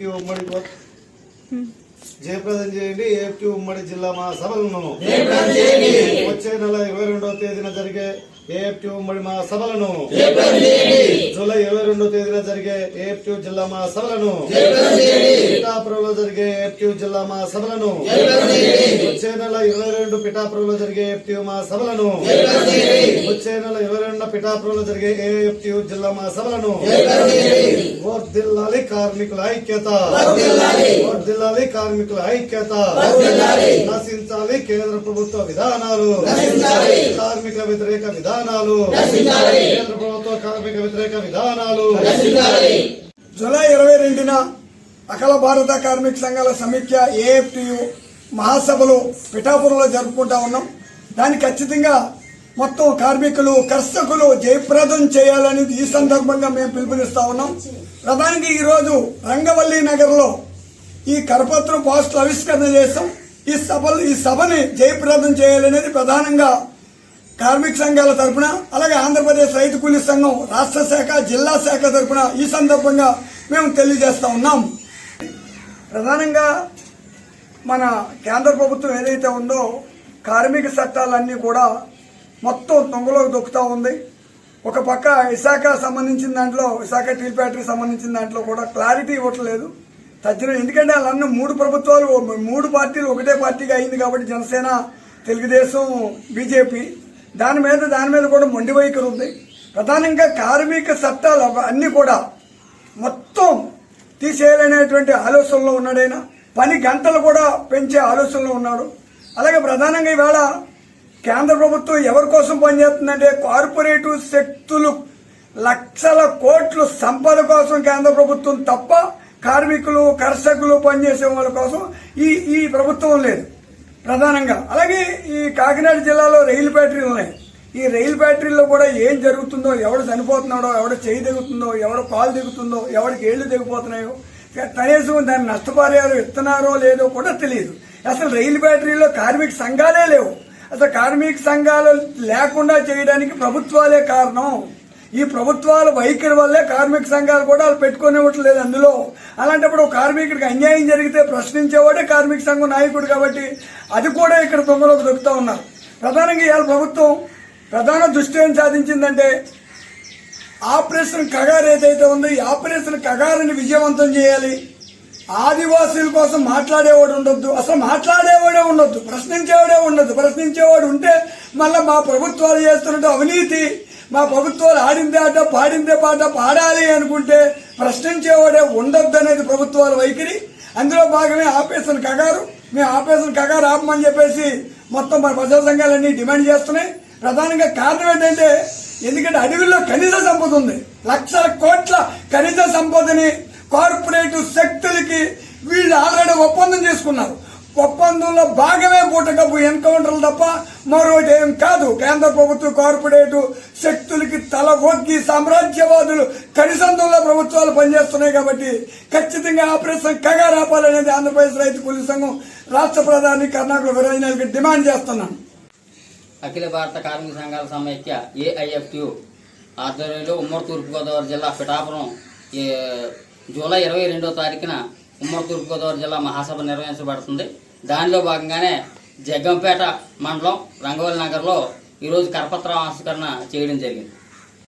ఈ ఉమ్మడి జయప్రదం చేయండి. ఏపీ ఉమ్మడి జిల్లా మా సభలను వచ్చే నెల ఇరవై రెండవ తేదీన జరిగే ఏఎఫ్టీ ఉమ్మడి మా సభలను జూలై ఇరవై రెండవ తేదీన జరిగే ఏఎఫ్టీ జిల్లా మా సభలను పిఠాపురంలో జరిగే ఏఎఫ్టీ జిల్లా మా సభలను వచ్చే నెల ఇరవై రెండు పిఠాపురంలో జరిగే ఏఎఫ్టీ మా సభలను వచ్చే నెల ఇరవై రెండు పిఠాపురంలో జరిగే ఏఎఫ్టీ జిల్లా మా సభలను వర్ధిల్లాలి కార్మికుల ఐక్యత. కార్మికుల ఐక్యత నశించాలి కేంద్ర ప్రభుత్వ విధానాలు కార్మిక వ్యతిరేక విధానాలు కేంద్ర ప్రభుత్వ కార్మిక వ్యతిరేక విధానాలు. జూలై ఇరవై రెండున అఖిల భారత కార్మిక సంఘాల సమైక్య ఏఎఫ్టియు మహాసభలు పిఠాపురంలో జరుపుకుంటా ఉన్నాం. దానికి ఖచ్చితంగా మొత్తం కార్మికులు కర్షకులు జయప్రదం చేయాలనేది ఈ సందర్భంగా మేము పిలుపునిస్తా ఉన్నాం. ప్రధానంగా ఈరోజు రంగవల్లి నగర్లో ఈ కరపత్రం పోస్టులు ఆవిష్కరణ చేస్తాం. ఈ సభలు ఈ సభని జయప్రదం చేయాలనేది ప్రధానంగా కార్మిక సంఘాల తరపున అలాగే ఆంధ్రప్రదేశ్ రైతు కూలీ సంఘం రాష్ట్ర శాఖ జిల్లా శాఖ తరఫున ఈ సందర్భంగా మేము తెలియజేస్తా ఉన్నాం. ప్రధానంగా మన కేంద్ర ప్రభుత్వం ఏదైతే ఉందో కార్మిక చట్టాలన్నీ కూడా మొత్తం తొంగలోకి దొక్కుతూ ఉంది. ఒక పక్క విశాఖ సంబంధించిన దాంట్లో విశాఖ టీల్ ఫ్యాక్టరీ సంబంధించిన దాంట్లో కూడా క్లారిటీ ఇవ్వట్లేదు. తజ్జన ఎందుకంటే వాళ్ళన్న మూడు ప్రభుత్వాలు మూడు పార్టీలు ఒకటే పార్టీగా అయింది కాబట్టి జనసేన తెలుగుదేశం బీజేపీ. దాని మీద దాని మీద కూడా మొండి వైఖరి ఉంది. ప్రధానంగా కార్మిక చట్టాలు అన్నీ కూడా మొత్తం తీసేయాలనేటువంటి ఆలోచనలో ఉన్నాడైనా పని గంటలు కూడా పెంచే ఆలోచనలో ఉన్నాడు. అలాగే ప్రధానంగా ఈవేళ కేంద్ర ప్రభుత్వం ఎవరి కోసం పనిచేస్తుందంటే కార్పొరేటివ్ శక్తులు లక్షల కోట్లు సంపద కోసం కేంద్ర ప్రభుత్వం తప్ప కార్మికులు కర్షకులు పనిచేసే వాళ్ళ కోసం ఈ ఈ ప్రభుత్వం లేదు. ప్రధానంగా. అలాగే ఈ కాకినాడ జిల్లాలో రైలు ఫ్యాక్టరీలు ఉన్నాయి. ఈ రైలు ఫ్యాక్టరీలో కూడా ఏం జరుగుతుందో ఎవడు చనిపోతున్నాడో ఎవడ చేయి దిగుతుందో ఎవడ కాలు దిగుతుందో ఎవడికి ఏళ్ళు దిగిపోతున్నాయో కనీసం దాన్ని నష్టపరిహారం ఇస్తున్నారో లేదో కూడా తెలియదు. అసలు రైలు ఫ్యాక్టరీలో కార్మిక సంఘాలే లేవు. అసలు కార్మిక సంఘాలు లేకుండా చేయడానికి ప్రభుత్వాలే కారణం. ఈ ప్రభుత్వాల వైఖరి వల్లే కార్మిక సంఘాలు కూడా వాళ్ళు పెట్టుకునేవట్లేదు అందులో. అలాంటప్పుడు ఒక కార్మికుడికి అన్యాయం జరిగితే ప్రశ్నించేవాడే కార్మిక సంఘం నాయకుడు కాబట్టి అది కూడా ఇక్కడ దొంగలోకి దొరుకుతూ ఉన్నారు. ప్రధానంగా ఇవాళ ప్రభుత్వం ప్రధాన దృష్టి ఏం సాధించిందంటే ఆపరేషన్ కగార్ ఏదైతే ఉందో ఈ ఆపరేషన్ కగారిని విజయవంతం చేయాలి. ఆదివాసీల కోసం మాట్లాడేవాడు ఉండొద్దు. అసలు మాట్లాడేవాడే ఉండొద్దు. ప్రశ్నించేవాడే ఉండొద్దు. ప్రశ్నించేవాడు ఉంటే మళ్ళీ మా ప్రభుత్వాలు చేస్తున్నట్టు అవినీతి మా ప్రభుత్వాలు ఆడిందే ఆట పాడిందే పాట పాడాలి అనుకుంటే ప్రశ్నించేవాడే ఉండొద్దు అనేది ప్రభుత్వాల వైఖరి. అందులో భాగమే ఆపరేషన్ కగారు. మేము ఆపరేషన్ కగారు ఆపమని చెప్పేసి మొత్తం మన ప్రజా సంఘాలన్నీ డిమాండ్ చేస్తున్నాయి. ప్రధానంగా కారణం ఏంటంటే ఎందుకంటే అడవిలో ఖనిజ సంపద ఉంది. లక్షల కోట్ల ఖనిజ సంపదని కార్పొరేటివ్ శక్తులకి వీళ్ళు ఆల్రెడీ ఒప్పందం చేసుకున్నారు. ఒప్పందంలో భాగమే పూటకప్పు ఎన్కౌంటర్లు తప్ప మరొకటి ఏం కాదు. కేంద్ర ప్రభుత్వ కార్పొరేటు శక్తులకి తల ఒగ్గి సామ్రాజ్యవాదులు కడిసందులో ప్రభుత్వాలు పనిచేస్తున్నాయి కాబట్టి ఖచ్చితంగా ఆపరేషన్ కగారాపాలనేది ఆంధ్రప్రదేశ్ రైతు కూలీ సంఘం రాష్ట్ర ప్రధాని కర్ణాటక విరోజనాలకి డిమాండ్ చేస్తున్నాను. అఖిల భారత కార్మిక సంఘాల సమైక్య ఏఐఎఫ్యు ఆధ్వర్యంలో ఉమ్మడి తూర్పుగోదావరి జిల్లా పిఠాపురం జూలై ఇరవై రెండో తారీఖున ఉమ్మడి తూర్పుగోదావరి జిల్లా మహాసభ నిర్వహించబడుతుంది. దానిలో భాగంగానే జగ్గంపేట మండలం రంగవల్లి నగర్లో ఈరోజు కరపత్ర ఆవిష్కరణ చేయడం జరిగింది.